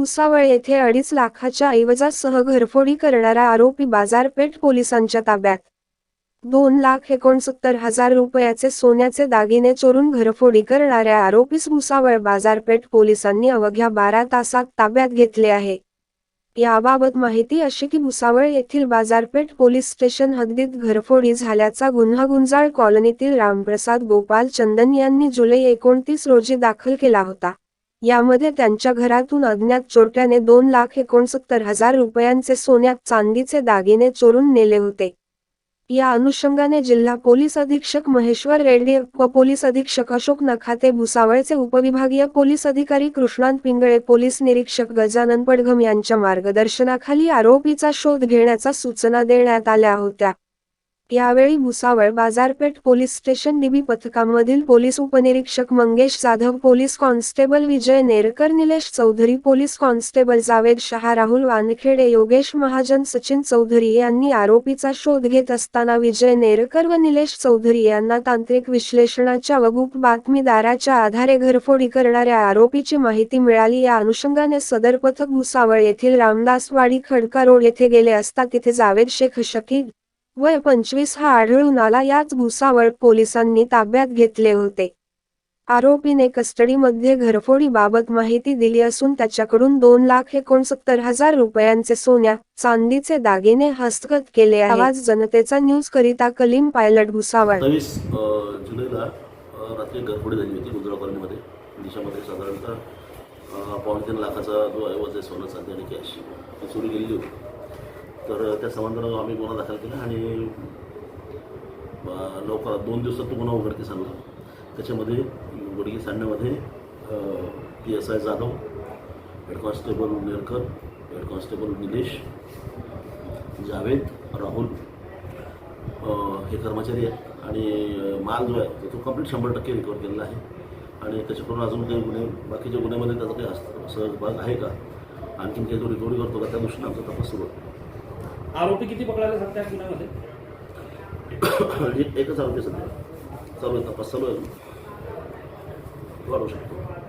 भुसावळ येथे अडीच लाखाच्या ऐवजासह घरफोडी करणारा आरोपी बाजारपेठ पोलिसांच्या ताब्यात. दोन लाख एकोणसत्तर हजार रुपयाचे सोन्याचे दागिने चोरून घरफोडी करणाऱ्या आरोपीस भुसावळ बाजारपेठ पोलिसांनी अवघ्या बारा तासात ताब्यात घेतले आहे. याबाबत माहिती अशी की भुसावळ येथील बाजारपेठ पोलीस स्टेशन हद्दीत घरफोडी झाल्याचा गुन्हा गुंजाळ कॉलनीतील रामप्रसाद गोपाल चंदन यांनी जुलै एकोणतीस रोजी दाखल केला होता. यामध्ये त्यांच्या घरातून अज्ञात चोरट्याने दोन लाख एकोणसत्तर हजार रुपयांचे सोन्यात चांदीचे दागिने चोरून नेले होते. या अनुषंगाने जिल्हा पोलीस अधीक्षक महेश्वर रेड्डी व पोलीस अधीक्षक अशोक नखाते भुसावळचे उपविभागीय पोलीस अधिकारी कृष्णांत पिंगळे पोलीस निरीक्षक गजानन पडघम यांच्या मार्गदर्शनाखाली आरोपीचा शोध घेण्याचा सूचना देण्यात आल्या होत्या. यावेळी भुसावळ बाजारपेठ पोलीस स्टेशन डीबी पथकामधील पोलीस उपनिरीक्षक Mangesh Jadhav police constable Vijay Nerkar Nilesh Chaudhari police constable Javed Shah Rahul Wankhede Yogesh Mahajan Sachin Chaudhari यांनी आरोपीचा शोध घेत असताना विजय नेरकर व निलेश चौधरी यांना तांत्रिक विश्लेषणाच्या व गुप्त बातमीदाराच्या आधारे घरफोडी करणाऱ्या आरोपीची माहिती मिळाली. या अनुषंगाने सदर पथक भुसावळ येथील रामदासवाडी खडका रोड येथे गेले असता तिथे जावेद शेख शकील वय पंचवीस हा आढळून आला. याच भुसावळ पोलिसांनी ताब्यात घेतले होते. आरोपीने कस्टडीमध्ये घरफोडीबाबत माहिती दिली असून त्याच्याकडून दोन लाख एकोणसत्तर हजार रुपयांचे सोन्या चांदीचे दागिने हस्तगत केले आवाज जनतेचा न्यूज करिता कलीम पायलट भुसावळ. सत्तावीस जुलैला अ, रात्री घरफोडी झाली होती गुजरात कॉलनीमध्ये. दिशामध्ये साधारणतः अ, पावणे तीन लाखाचा जो ऐवज आहे सोनं चांदी आणि कॅश ती चोरी गेलेली होती. तर त्या संबंधानं आम्ही गुन्हा दाखल केला आणि लवकरात दोन दिवसात तो गुन्हा उघडकीस आणला. त्याच्यामध्ये उघडकीस आणण्यामध्ये P S I Jadhav head constable Nerkar head constable Nilesh Javed Rahul हे कर्मचारी आहेत. आणि माल जो आहे तो- कंप्लीट शंभर टक्के रिकवर केलेला आहे. आणि त्याच्याकडून अजून काही गुन्हे बाकीच्या गुन्ह्यामध्ये त्याचा काही हस्त सहभाग आहे का? आणखीन काही जो रिकव्हरी करतो का? त्या दृष्टीने आमचा तपास सुरू आहे. आरोपी किती पकडायला सध्या गुन्ह्यामध्ये एकच आरोपी सध्या. चालू आहे तपास चालू आहे. अजून. वाढवू शकतो.